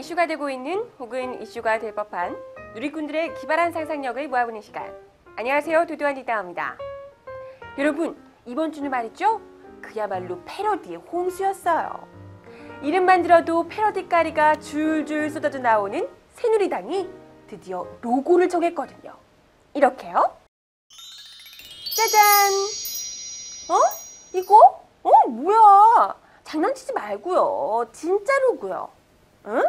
이슈가 되고 있는 혹은 이슈가 될 법한 누리꾼들의 기발한 상상력을 모아보는 시간. 안녕하세요. 도도한 리다입니다. 여러분, 이번 주는 말이죠. 그야말로 패러디의 홍수였어요. 이름만 들어도 패러디 까리가 줄줄 쏟아져 나오는 새누리당이 드디어 로고를 정했거든요. 이렇게요. 짜잔! 어? 이거? 어, 뭐야? 장난치지 말고요. 진짜 로고요. 응?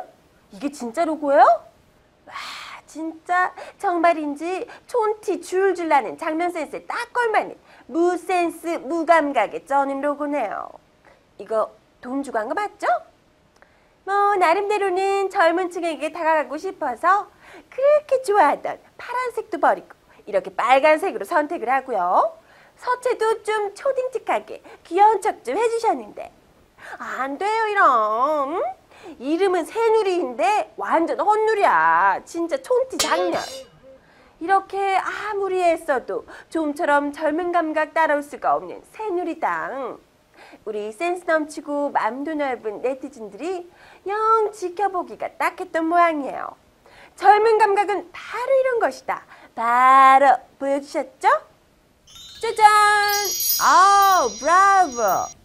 이게 진짜 로고예요? 와, 진짜 정말인지 촌티 줄줄 나는 장면 센스에 딱 걸맞는 무센스 무감각에 쩌는 로고네요. 이거 돈 주고 한 거 맞죠? 뭐 나름대로는 젊은 층에게 다가가고 싶어서 그렇게 좋아하던 파란색도 버리고 이렇게 빨간색으로 선택을 하고요. 서체도 좀 초딩틱하게 귀여운 척 좀 해주셨는데 안 돼요 이런 응? 이름은 새누리인데 완전 헛누리야 진짜 촌티 장면 이렇게 아무리 애써도 좀처럼 젊은 감각 따라올 수가 없는 새누리당 우리 센스 넘치고 맘도 넓은 네티즌들이 영 지켜보기가 딱했던 모양이에요 젊은 감각은 바로 이런 것이다 바로 보여주셨죠? 짜잔! 아, 브라보!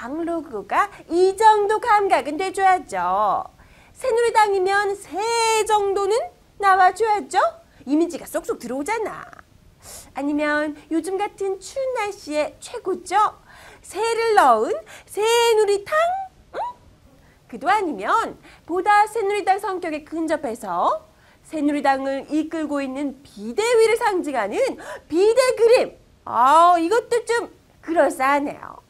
당 로고가 이 정도 감각은 돼줘야죠. 새누리당이면 새 정도는 나와줘야죠. 이미지가 쏙쏙 들어오잖아. 아니면 요즘 같은 추운 날씨에 최고죠. 새를 넣은 새누리탕? 응? 그도 아니면 보다 새누리당 성격에 근접해서 새누리당을 이끌고 있는 비대위를 상징하는 비대 그림. 아, 이것도 좀 그럴싸하네요.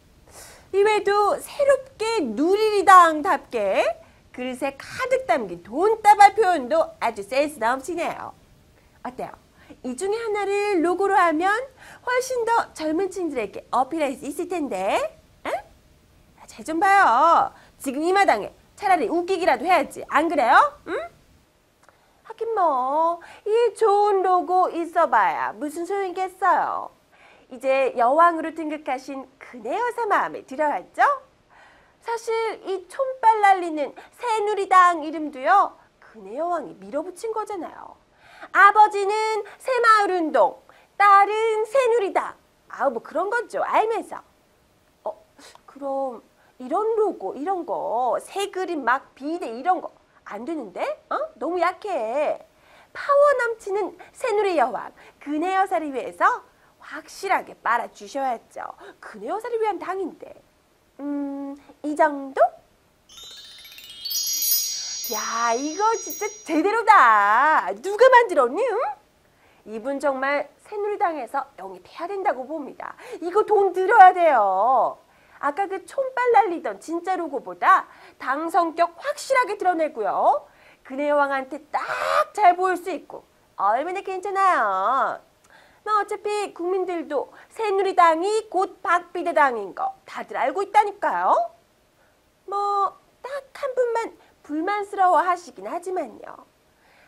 이외에도 새롭게 누리리당답게 그릇에 가득 담긴 돈다발 표현도 아주 센스 넘치네요. 어때요? 이 중에 하나를 로고로 하면 훨씬 더 젊은 층들에게 어필할 수 있을 텐데. 응? 잘좀 봐요. 지금 이 마당에 차라리 웃기기라도 해야지. 안 그래요? 응? 하긴 뭐 이 좋은 로고 있어봐야 무슨 소용이겠어요. 이제 여왕으로 등극하신 근혜 여사 마음에 들어왔죠? 사실 이 촌발 날리는 새누리당 이름도요. 근혜 여왕이 밀어붙인 거잖아요. 아버지는 새마을운동, 딸은 새누리당. 아우 뭐 그런 거죠. 알면서. 어 그럼 이런 로고 이런 거 새 그림 막 비대 이런 거 안 되는데? 어? 너무 약해. 파워 넘치는 새누리 여왕 근혜 여사를 위해서 확실하게 빨아주셔야죠. 그네 여사를 위한 당인데. 음, 이 정도? 야, 이거 진짜 제대로다. 누가 만들었니? 응? 이분 정말 새누리당에서 영입해야 된다고 봅니다. 이거 돈 들여야 돼요. 아까 그 촌발 날리던 진짜 로고보다 당 성격 확실하게 드러내고요. 그네 여왕한테 딱 잘 보일 수 있고 얼마나 괜찮아요. 뭐 어차피 국민들도 새누리당이 곧 박비대당인 거 다들 알고 있다니까요. 뭐 딱 한 분만 불만스러워 하시긴 하지만요.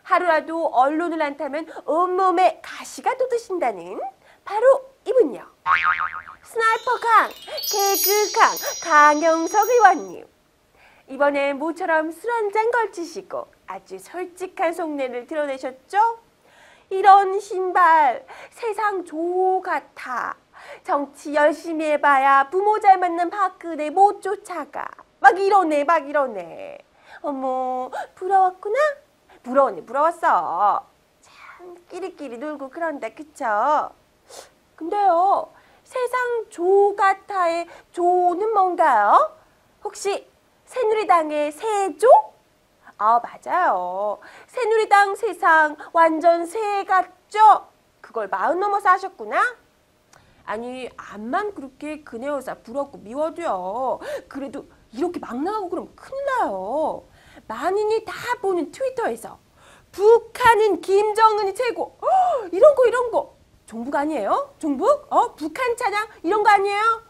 하루라도 언론을 안 타면 온몸에 가시가 돋으신다는 바로 이분요. 스나이퍼 강, 개그 강, 강영석 의원님. 이번에 모처럼 술 한 잔 걸치시고 아주 솔직한 속내를 드러내셨죠? 이런 신발 세상 조 같아. 정치 열심히 해봐야 부모 잘 맞는 박근혜 못 쫓아가. 막 이러네 막 이러네. 어머 부러웠구나? 부러웠네 부러웠어. 참 끼리끼리 놀고 그런다 그쵸? 근데요 세상 조 같아의 조는 뭔가요? 혹시 새누리당의 새조? 아 맞아요. 새누리당 세상 완전 새 같죠? 그걸 마흔 넘어서 하셨구나? 아니 암만 그렇게 그네 여사 부럽고 미워도요. 그래도 이렇게 막 나가고 그러면 큰일 나요. 만인이 다 보는 트위터에서 북한은 김정은이 최고 어, 이런 거 이런 거 종북 아니에요? 종북? 어 북한 찬양 이런 거 아니에요?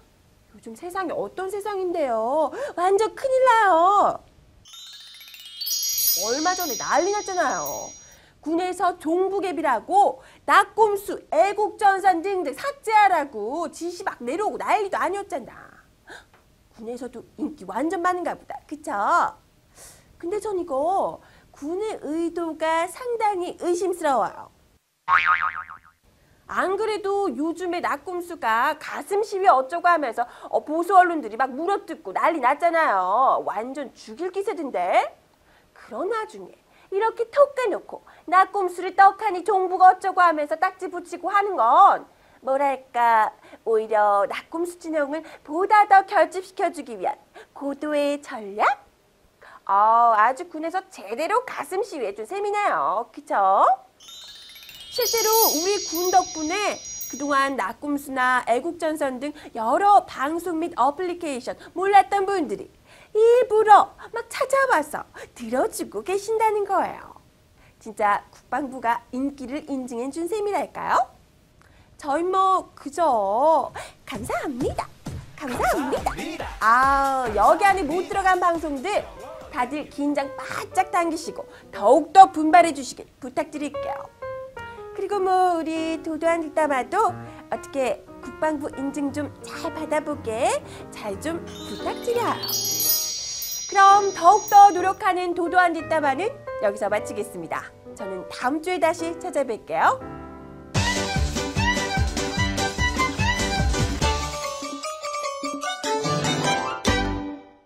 요즘 세상이 어떤 세상인데요? 완전 큰일 나요. 얼마 전에 난리 났잖아요. 군에서 종북앱이라고 낙곰수, 애국전선 등등 삭제하라고 지시 막 내려오고 난리도 아니었잖아. 군에서도 인기 완전 많은가 보다. 그쵸? 근데 전 이거 군의 의도가 상당히 의심스러워요. 안 그래도 요즘에 낙곰수가 가슴 시위 어쩌고 하면서 어, 보수 언론들이 막 물어뜯고 난리 났잖아요. 완전 죽일 기세던데. 그런 와중에 이렇게 톡 까놓고 낙곰수를 떡하니 종부가 어쩌고 하면서 딱지 붙이고 하는 건 뭐랄까 오히려 낙곰수 진영을 보다 더 결집시켜주기 위한 고도의 전략? 아, 아주 군에서 제대로 가슴 시위해준 셈이네요. 그쵸? 실제로 우리 군 덕분에 그동안 낙곰수나 애국전선 등 여러 방송 및 어플리케이션 몰랐던 분들이 일부러 막 찾아와서 들어주고 계신다는 거예요. 진짜 국방부가 인기를 인증해 준 셈이랄까요? 저희 뭐 그저 감사합니다. 감사합니다. 아 여기 안에 못 들어간 방송들 다들 긴장 바짝 당기시고 더욱더 분발해 주시길 부탁드릴게요. 그리고 뭐 우리 도도한 뒷담화도 어떻게 국방부 인증 좀 잘 받아보게 잘 좀 부탁드려요. 그럼 더욱더 노력하는 도도한 뒷담화는 여기서 마치겠습니다. 저는 다음 주에 다시 찾아뵐게요.